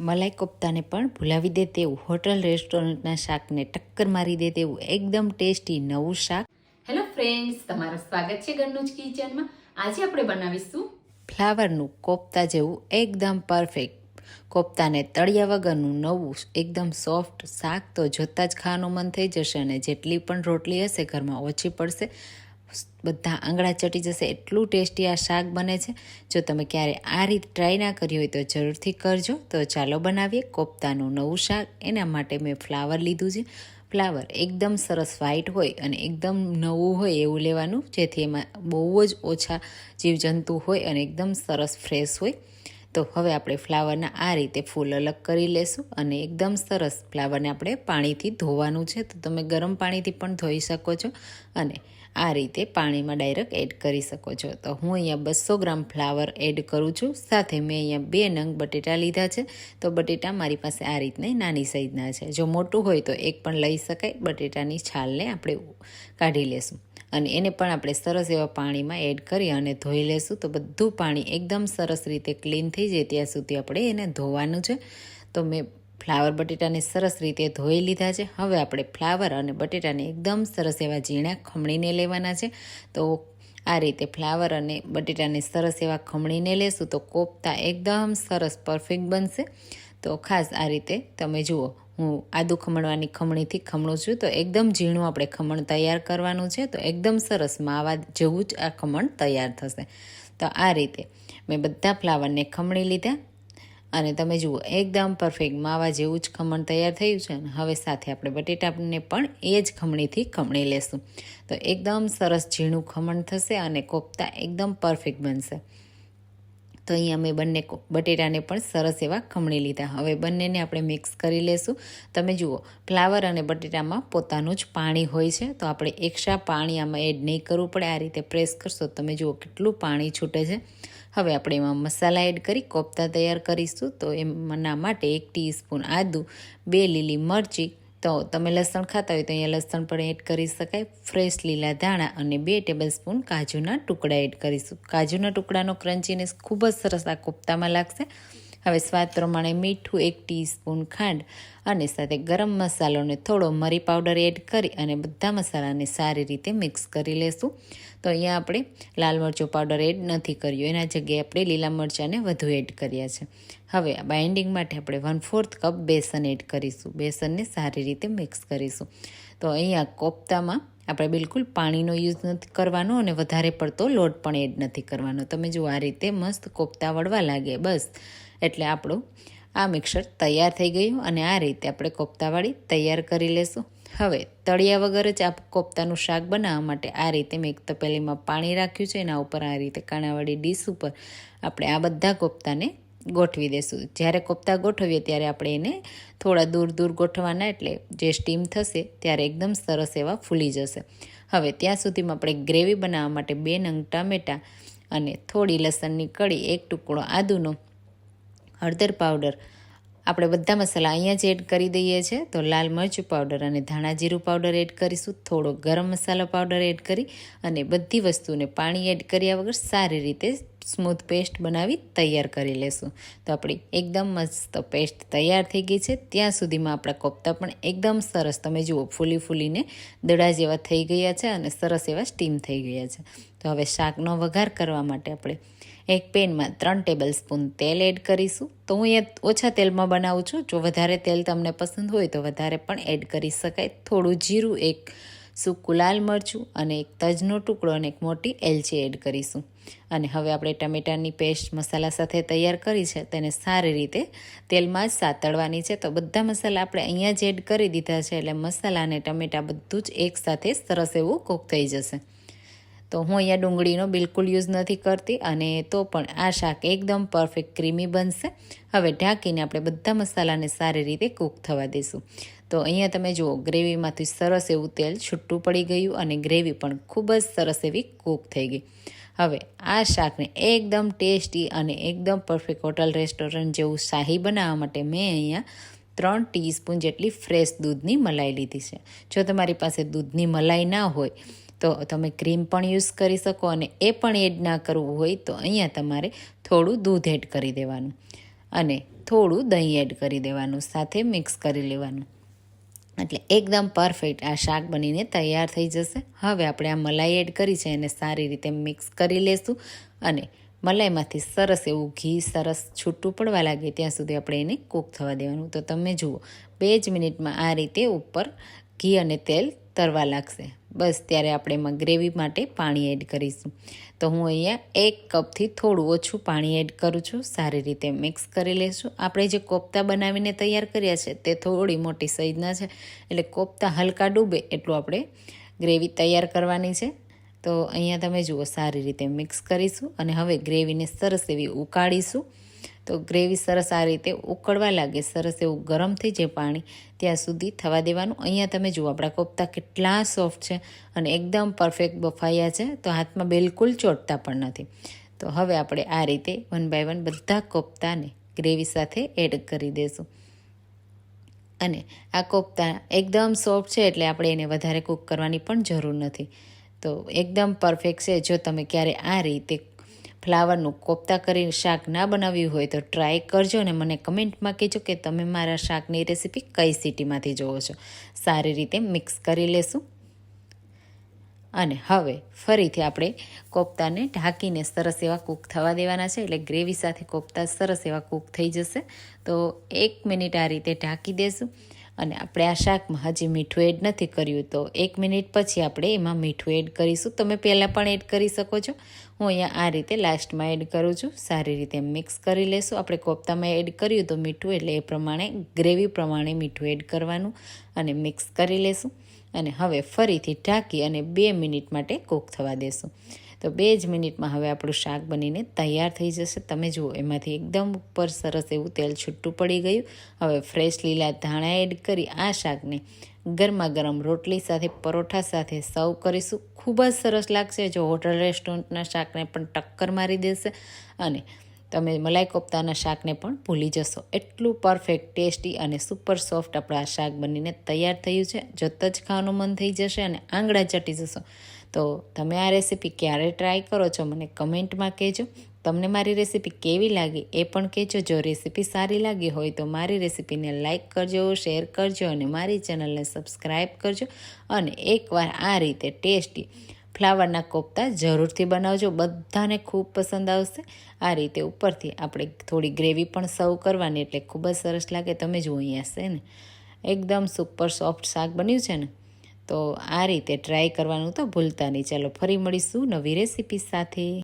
મલાઈ કોફતાને પણ ભૂલાવી દે તેવું. હોટલ રેસ્ટોરન્ટના શાકને ટક્કર મારી દે તેવું. એકદમ ટેસ્ટી નવું શાક. હેલો ફ્રેન્ડ્સ તમારું સ્વાગત છે ઘરનું જ કિચનમાં. આજે આપણે બનાવીશું ફ્લાવરનું કોફતા જેવું એકદમ પરફેક્ટ. કોફતાને તળિયા વગરનું નવું એકદમ સોફ્ટ શાક તો જોતાં જ ખાવાનું મન થઈ જશે અને જેટલી પણ રોટલી હશે ઘરમાં ઓછી પડશે. બધા આંગળા ચટી જશે, એટલું ટેસ્ટી આ શાક બને છે. જો તમે ક્યારે આ રીત ટ્રાય ના કરી હોય તો જરૂરથી કરજો. તો ચાલો બનાવીએ કોફતાનું નવું શાક. એના માટે મેં ફ્લાવર લીધું છે. ફ્લાવર એકદમ સરસ વ્હાઈટ હોય અને એકદમ નવું હોય એવું લેવાનું, જેથી એમાં બહુ જ ઓછા જીવજંતુ હોય અને એકદમ સરસ ફ્રેશ હોય. તો હવે આપણે ફ્લાવરના આ રીતે ફૂલ અલગ કરી લેશું અને એકદમ સરસ ફ્લાવરને આપણે પાણીથી ધોવાનું છે. તો તમે ગરમ પાણીથી પણ ધોઈ શકો છો. અને આ રીતે પાણીમાં ડાયરેક્ટ એડ કરી શકો છો. તો હું અહીંયા બસો ગ્રામ ફ્લાવર એડ કરું છું. સાથે મેં અહીંયા બે નંગ બટેટા લીધા છે. તો બટેટા મારી પાસે આ રીતના નાની સાઈઝના છે. જો મોટું હોય તો એક પણ લઈ શકાય. બટેટાની છાલને આપણે કાઢી લેશું. અને એને પણ આપણે સરસ એવા પાણીમાં એડ કરી અને ધોઈ લેશું. તો બધું પાણી એકદમ સરસ રીતે ક્લીન થઈ જાય ત્યાં સુધી આપણે એને ધોવાનું છે. તો મેં ફ્લાવર બટેટાને સરસ રીતે ધોઈ લીધા છે. હવે આપણે ફ્લાવર અને બટેટાને એકદમ સરસ એવા ઝીણા ખમણીને લેવાના છે. તો આ રીતે ફ્લાવર અને બટેટાને સરસ એવા ખમણીને લેશું તો કોફતા એકદમ સરસ પરફેક્ટ બનશે. તો ખાસ આ રીતે તમે જુઓ, હું આદુ ખમણવાની ખમણીથી ખમણું છું તો એકદમ ઝીણું આપણે ખમણ તૈયાર કરવાનું છે તો એકદમ સરસ માવા જેવું જ આ ખમણ તૈયાર થશે. તો આ રીતે મેં બધા ફ્લાવરને ખમણી લીધા. અને તમે જુઓ, એકદમ પરફેક્ટ માવા જેવું જ ખમણ તૈયાર થયું છે અને હવે સાથે આપણે બટેટાને પણ એ જ ખમણીથી ખમણી લેશું. તો એકદમ સરસ ઝીણું ખમણ થશે અને કોફતા એકદમ પરફેક્ટ બનશે. તો અહીંયા મેં બંને બટેટાને પણ સરસ એવા ખમણી લીધા. હવે બંનેને આપણે મિક્સ કરી લેશું. તમે જુઓ ફ્લાવર અને બટેટામાં પોતાનું જ પાણી હોય છે. તો આપણે એક્સ્ટ્રા પાણી આમાં એડ નહીં કરવું પડે. આ રીતે પ્રેસ કરશો તમે જુઓ કેટલું પાણી છૂટે છે. હવે આપણે એમાં મસાલા એડ કરી કોફતા તૈયાર કરીશું. તો એમના માટે એક ટીસ્પૂન આદું, બે લીલી મરચી, તો તમે લસણ ખાતા હોય તો અહીંયા લસણ પણ એડ કરી શકાય. ફ્રેશ લીલા ધાણા અને બે ટેબલ સ્પૂન કાજુના ટુકડા એડ કરીશું. કાજુના ટુકડાનો ક્રન્ચીનેસ ખૂબ જ સરસ આ કોફતામાં લાગશે. હવે સ્વાદ પ્રમાણે મીઠું એક ટીસ્પૂન ખાંડ અને સાથે ગરમ મસાલોને થોડો મરી પાવડર એડ કરી અને બધા મસાલાને સારી રીતે મિક્સ કરી લેશું. તો અહીંયા આપણે લાલ મરચું પાવડર એડ નથી કર્યો. એના જગ્યાએ આપણે લીલા મરચાંને વધુ એડ કર્યા છે. હવે બાઇન્ડિંગ માટે આપણે વન ફોર્થ કપ બેસન એડ કરીશું. બેસનને સારી રીતે મિક્સ કરીશું. તો અહીંયા કોફતામાં આપણે બિલકુલ પાણીનો યુઝ નથી કરવાનો અને વધારે પડતો લોટ પણ એડ નથી કરવાનો. તમે જો આ રીતે મસ્ત કોફતા વળવા લાગે બસ. એટલે આપણું આ મિક્સર તૈયાર થઈ ગયું અને આ રીતે આપણે કોફતાવાળી તૈયાર કરી લેશું. હવે તળિયા વગર જ આ કોફતાનું શાક બનાવવા માટે આ રીતે મેં એક તપેલીમાં પાણી રાખ્યું છે. એના ઉપર આ રીતે કાણાવાળી ડીશ ઉપર આપણે આ બધા કોફતાને ગોઠવી દેશું. જ્યારે કોફતા ગોઠવીએ ત્યારે આપણે એને થોડા દૂર દૂર ગોઠવાના એટલે જે સ્ટીમ થશે ત્યારે એકદમ સરસ એવા ફૂલી જશે. હવે ત્યાં સુધીમાં આપણે ગ્રેવી બનાવવા માટે બે નંગ ટામેટાં અને થોડી લસણની કળી, એક ટુકડો આદુનો હળદર પાવડર. આપણે બધા મસાલા અહીંયા જ એડ કરી દઈએ છીએ તો લાલ મરચું પાવડર અને ધાણા જીરું પાવડર એડ કરીશું. થોડો ગરમ મસાલો પાવડર એડ કરી અને બધી વસ્તુને પાણી એડ કર્યા વગર સારી રીતે સ્મૂથ પેસ્ટ બનાવી તૈયાર કરી લેશું. તો આપણી એકદમ મસ્ત પેસ્ટ તૈયાર થઈ ગઈ છે. ત્યાં સુધીમાં આપણા કોફતા પણ એકદમ સરસ. તમે જુઓ, ફૂલી ફૂલીને દડા જેવા થઈ ગયા છે અને સરસ એવા સ્ટીમ થઈ ગયા છે. તો હવે શાકનો વઘાર કરવા માટે આપણે એક પેનમાં ત્રણ ટેબલ સ્પૂન તેલ એડ કરીશું. તો હું એ ઓછા તેલમાં બનાવું છું. જો વધારે તેલ તમને પસંદ હોય તો વધારે પણ એડ કરી શકાય. થોડું જીરું, એક સૂકું લાલ મરચું અને એક તજનો ટુકડો અને એક મોટી એલચી એડ કરીશું. અને હવે આપણે ટમેટાની પેસ્ટ મસાલા સાથે તૈયાર કરી છે. તેને સારી રીતે તેલમાં જ સાતળવાની છે. તો બધા મસાલા આપણે અહીંયા જ એડ કરી દીધા છે. એટલે મસાલા અને ટમેટાં બધું જ એકસાથે સરસ એવું કૂક થઈ જશે. તો હું અહીંયા ડુંગળીનો બિલકુલ યુઝ નથી કરતી અને તો પણ આ શાક એકદમ પરફેક્ટ ક્રીમી બનશે. હવે ઢાંકીને આપણે બધા મસાલાને સારી રીતે કૂક થવા દઈશું. તો અહીંયા તમે જુઓ, ગ્રેવીમાંથી સરસ એવું તેલ છૂટું પડી ગયું અને ગ્રેવી પણ ખૂબ જ સરસ એવી કૂક થઈ ગઈ. હવે આ શાકને એકદમ ટેસ્ટી અને એકદમ પરફેક્ટ હોટલ રેસ્ટોરન્ટ જેવું શાહી બનાવવા માટે મેં અહીંયા ત્રણ ટીસ્પૂન જેટલી ફ્રેશ દૂધની મલાઈ લીધી છે. જો તમારી પાસે દૂધની મલાઈ ના હોય તો તમે ક્રીમ પણ યુઝ કરી શકો અને એ પણ એડ ના કરવું હોય તો અહીંયા તમારે થોડું દૂધ એડ કરી દેવાનું અને થોડું દહીં એડ કરી દેવાનું, સાથે મિક્સ કરી લેવાનું. એટલે એકદમ પરફેક્ટ આ શાક બનીને તૈયાર થઈ જશે. હવે આપણે આ મલાઈ એડ કરી છે એને સારી રીતે મિક્સ કરી લેશું અને મલાઈમાંથી સરસ એવું ઘી સરસ છૂટું પડવા લાગે ત્યાં સુધી આપણે એને કૂક થવા દેવાનું. તો તમે જુઓ, બે જ મિનિટમાં આ રીતે ઉપર ઘી અને તેલ તરવા લાગશે. બસ ત્યારે આપણે એમાં ગ્રેવી માટે પાણી એડ કરીશું. તો હું અહીંયા એક કપથી થોડું ઓછું પાણી એડ કરું છું. સારી રીતે મિક્સ કરી લઈશું આપણે જે કોફતા બનાવીને તૈયાર કર્યા છે તે થોડી મોટી સાઈઝના છે. એટલે કોફતા હલકા ડૂબે એટલું આપણે ગ્રેવી તૈયાર કરવાની છે. તો અહીંયા તમે જુઓ, સારી રીતે મિક્સ કરીશું અને હવે ગ્રેવીને સરસ એવી ઉકાળીશું. તો ગ્રેવી સરસ આ રીતે ઉકળવા લાગે, સરસ એવું ગરમ થઈ જાય પાણી ત્યાં સુધી થવા દેવાનું. અહીંયા તમે જુઓ, આપણા કોફતા કેટલા સોફ્ટ છે અને એકદમ પરફેક્ટ બફાયા છે, તો હાથમાં બિલકુલ ચોટતા પણ નથી. તો હવે આપણે આ રીતે વન બાય વન બધા કોફતાને ગ્રેવી સાથે એડ કરી દઈશું અને આ કોફતા એકદમ સોફ્ટ છે એટલે આપણે એને વધારે કૂક કરવાની પણ જરૂર નથી. તો એકદમ પરફેક્ટ છે, જો તમે ક્યારે આ રીતે ફ્લાવરનું કોફતા કરીને શાક ના બનાવ્યું હોય તો ટ્રાય કરજો અને મને કમેન્ટમાં કહેજો કે તમે મારા શાકની રેસીપી કઈ સિટીમાંથી જોવો છો. સારી રીતે મિક્સ કરી લેશું. અને હવે ફરીથી આપણે કોફતાને ઢાંકીને સરસ એવા કૂક થવા દેવાના છે એટલે ગ્રેવી સાથે કોફતા સરસ એવા કૂક થઈ જશે. તો એક મિનિટ આ રીતે ઢાંકી દેશું. અને આપણે આ શાકમાં હજી મીઠું એડ નથી કર્યું, તો એક મિનિટ પછી આપણે એમાં મીઠું એડ કરીશું. તમે પહેલાં પણ એડ કરી શકો છો. હું અહીંયા આ રીતે લાસ્ટમાં એડ કરું છું. સારી રીતે મિક્સ કરી લેશું. આપણે કોફતામાં એડ કર્યું તો મીઠું, એટલે એ પ્રમાણે, ગ્રેવી પ્રમાણે મીઠું એડ કરવાનું અને મિક્સ કરી લેશું. અને હવે ફરીથી ઢાંકી અને બે મિનિટ માટે કૂક થવા દેશું. તો બે જ મિનિટમાં હવે આપણું શાક બનીને તૈયાર થઈ જશે. તમે જુઓ, એમાંથી એકદમ ઉપર સરસ એવું તેલ છૂટું પડી ગયું. હવે ફ્રેશ લીલા ધાણા એડ કરી આ શાકને ગરમા ગરમ રોટલી સાથે, પરોઠા સાથે સર્વ કરીશું. ખૂબ જ સરસ લાગશે. જો હોટલ રેસ્ટોરન્ટના શાકને પણ ટક્કર મારી દેશે અને તમે મલાઈ કોફતાના શાકને પણ ભૂલી જશો. એટલું પરફેક્ટ ટેસ્ટી અને સુપર સોફ્ટ આપણા શાક બનીને તૈયાર થયું છે. જત જ ખાવાનું મન થઈ જશે અને આંગળા ચટી જશો. તો તમે આ રેસીપી ક્યારે ટ્રાય કરો છો, મને કમેન્ટમાં કહેજો. તમને મારી રેસીપી કેવી લાગી એ પણ કહેજો. જો રેસીપી સારી લાગી હોય તો મારી રેસીપીને લાઇક કરજો શેર કરજો અને મારી ચેનલને સબસ્ક્રાઈબ કરજો. અને એકવાર આ રીતે ટેસ્ટી ફ્લાવરના કોફતા જરૂરથી બનાવજો. બધાને ખૂબ પસંદ આવશે. આ રીતે ઉપરથી આપણે થોડી ગ્રેવી પણ સર્વ કરવાની, એટલે ખૂબ જ સરસ લાગે. તમે જુઓ છે ને, એકદમ સુપર સોફ્ટ શાક બન્યું છે ને તો આ રીતે ટ્રાય કરવાનું તો ભૂલતા નહીં. ચાલો ફરી મળીશું નવી રેસીપી સાથે.